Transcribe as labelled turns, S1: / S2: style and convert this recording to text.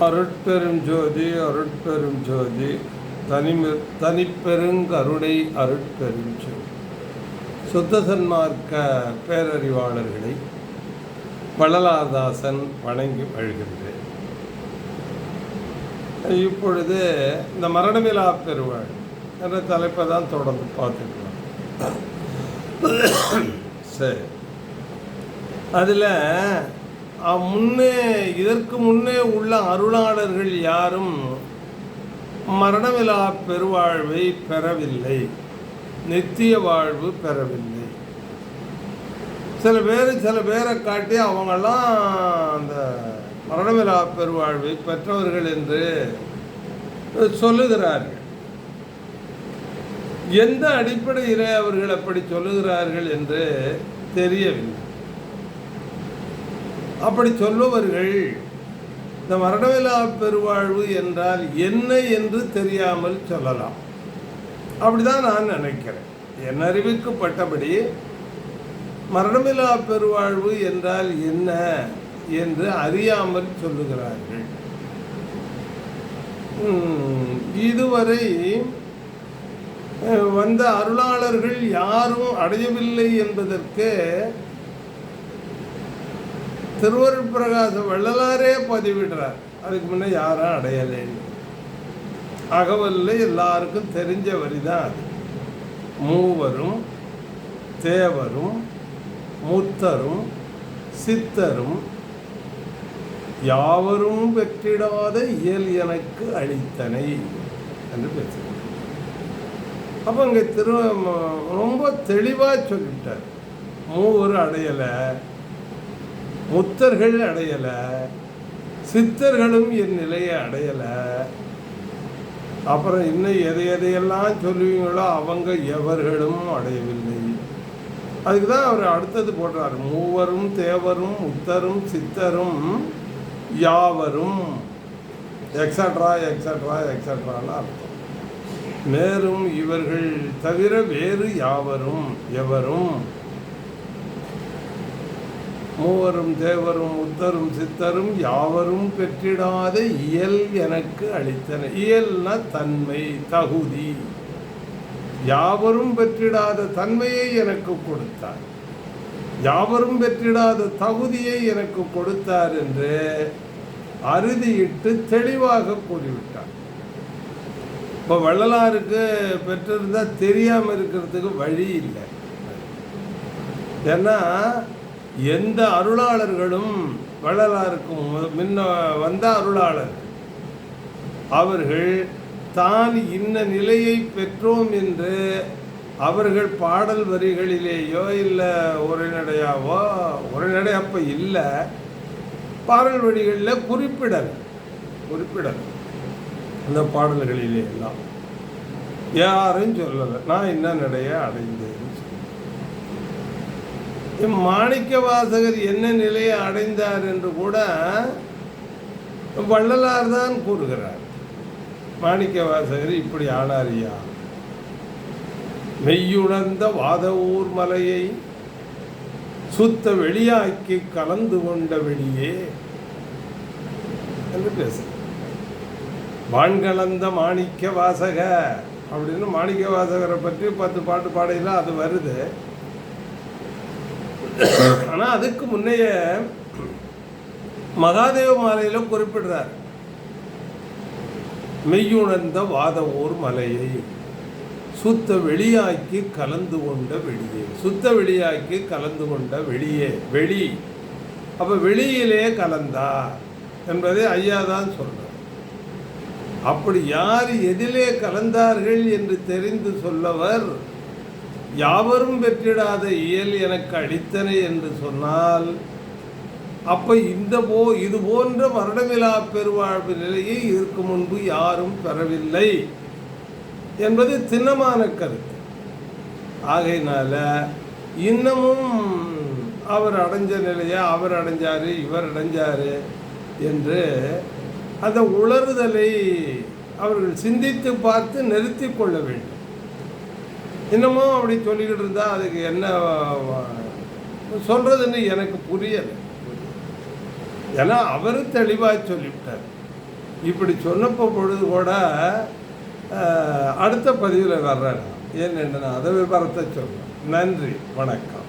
S1: அருட்பெரும் ஜோதி அருட்பெரும் ஜோதி தனிம தனிப்பெருங்கருணை அருட்பெரும் ஜோதி சுத்த சன்மார்க்க பேரறிவாளர்களை வள்ளலாதாசன் வணங்கி வழிகின்றேன் இப்பொழுது இந்த மரணமிலா பெருவாள் என்ற தலைப்பை தான் தொடர்ந்து பார்த்துக்கலாம். சரி. அதில் முன்னே இதற்கு முன்னே உள்ள அருளாளர்கள் யாரும் மரணமிலா பெருவாழ்வை பெறவில்லை. நித்திய வாழ்வு பெறவில்லை. சில பேர் சில பேரை காட்டி அவங்கெல்லாம் அந்த மரணமிலா பெருவாழ்வை பெற்றவர்கள் என்று சொல்லுகிறார்கள். எந்த அடிப்படையில் அவர்கள் அப்படி சொல்லுகிறார்கள் என்று தெரியவில்லை. அப்படி சொல்லுவர்கள் இந்த மரணமில்லா பெருவாழ்வு என்றால் என்ன என்று தெரியாமல் சொல்லலாம். அப்படிதான் நான் நினைக்கிறேன். என் அறிவுக்கு பட்டபடி மரணமில்லா பெருவாழ்வு என்றால் என்ன என்று அறியாமல் சொல்லுகிறார்கள். இதுவரை வந்த அருளாளர்கள் யாரும் அடையவில்லை என்பதற்கு திருவருள் பிரகாசம் வள்ளலாரே பதிவிடுறார். அதுக்கு முன்னே யாரும் அடையலைன்னு. அகவல்ல எல்லாருக்கும் தெரிஞ்ச வரி தான் அது. மூவரும் தேவரும் முத்தரும் சித்தரும் யாவரும் வெற்றிடாத இயல் எனக்கு அளித்தனை என்று பேசுகிறார். அப்போ இங்கே திரு ரொம்ப தெளிவாக சொல்லிட்டார். மூவர் அடையலை. முத்தர்கள் அடையலை சித்தர்களும் என் நிலையை அடையலை. அப்புறம் இன்னும் எதை எதையெல்லாம் சொல்லுவீங்களோ அவங்க எவர்களும் அடையவில்லை. அதுக்கு தான் அவர் அடுத்தது போடுறார். மூவரும் தேவரும் முத்தரும் சித்தரும் யாவரும். எக்ஸட்ரா எக்ஸட்ரா எக்ஸட்ரான்னு அர்த்தம். மேலும் இவர்கள் தவிர வேறு யாவரும் எவரும் மூவரும் தேவரும் உத்தரும் சித்தரும் யாவரும் பெற்றிடாத இயல் எனக்கு அளித்தன. இயல்னா தன்மை தகுதி. யாவரும் பெற்றிடாத தன்மையை எனக்கு கொடுத்தார். யாவரும் பெற்றிடாத தகுதியை எனக்கு கொடுத்தார் என்று அறுதியிட்டு தெளிவாக கூறிவிட்டார். இப்போ வள்ளலாருக்கு பெற்றிருந்தா தெரியாமல் இருக்கிறதுக்கு வழி இல்லை. ஏன்னா எந்த அருளாளர்களும் வள்ளலாருக்கும் முன்ன வந்த அருளாளர். அவர்கள் தான் இன்ன நிலையை பெற்றோம் என்று அவர்கள் பாடல் வரிகளிலேயோ இல்லை உரைநடையாவோ உரைநடை அப்போ இல்லை பாடல் வரிகளில் குறிப்பிடல் குறிப்பிடல். அந்த பாடல்களிலே எல்லாம். யாரும் சொல்லலை. நான் இன்ன நடைய அடைந்தேன். மாணிக்க வாசகர் என்ன நிலையை அடைந்தார் என்று கூட வள்ளலார் தான் கூறுகிறார். மாணிக்க வாசகர் இப்படி ஆனாரியா மெய்யுணர்ந்த வாதவூர் மலையை சுத்த வெளியாக்கி கலந்து கொண்ட வெளியே என்று பேச வான்கலந்த மாணிக்க வாசக அப்படின்னு மாணிக்க வாசகரை பற்றி பத்து பாட்டு பாடையில அது வருது. ஆனால் அதுக்கு முன்னைய மகாதேவ மாலையில் குறிப்பிடுறார். மெய்யுணர்ந்த வாதவூர் மலையை சுத்த வெளியாக்கி கலந்து கொண்ட வெளியே. சுத்த வெளியாக்கி கலந்து கொண்ட வெளியே. வெளி. அப்போ வெளியிலே கலந்தா என்பதை ஐயா தான் சொல்றார். அப்படி யார் எதிலே கலந்தார்கள் என்று தெரிந்து சொல்லவர் யாவரும் பெற்றிடாத இயல் எனக்கு அளித்தனை என்று சொன்னால் அப்ப இந்த போ இது போன்ற மரணமிலா பெருவாழ்வு நிலையை இதற்கு முன்பு யாரும் பெறவில்லை என்பது திண்ணமான கருத்து. ஆகையினால இன்னமும் அவர் அடைஞ்ச நிலையை அவர் அடைஞ்சாரு இவர் அடைஞ்சாரு என்று அந்த உளறுதலை அவர்கள் சிந்தித்து பார்த்து நிறுத்தி கொள்ள வேண்டும். இன்னமும் அப்படி சொல்லிக்கிட்டு இருந்தால் அதுக்கு என்ன சொல்கிறதுன்னு எனக்கு புரியலை. ஏன்னா அவர் தெளிவாக சொல்லிவிட்டார். இப்படி சொன்னப்போ பொழுது கூட அடுத்த பதிவில் வர்றேன் ஏன் நான் அதை விவரத்தை சொல்கிறேன் நன்றி வணக்கம்.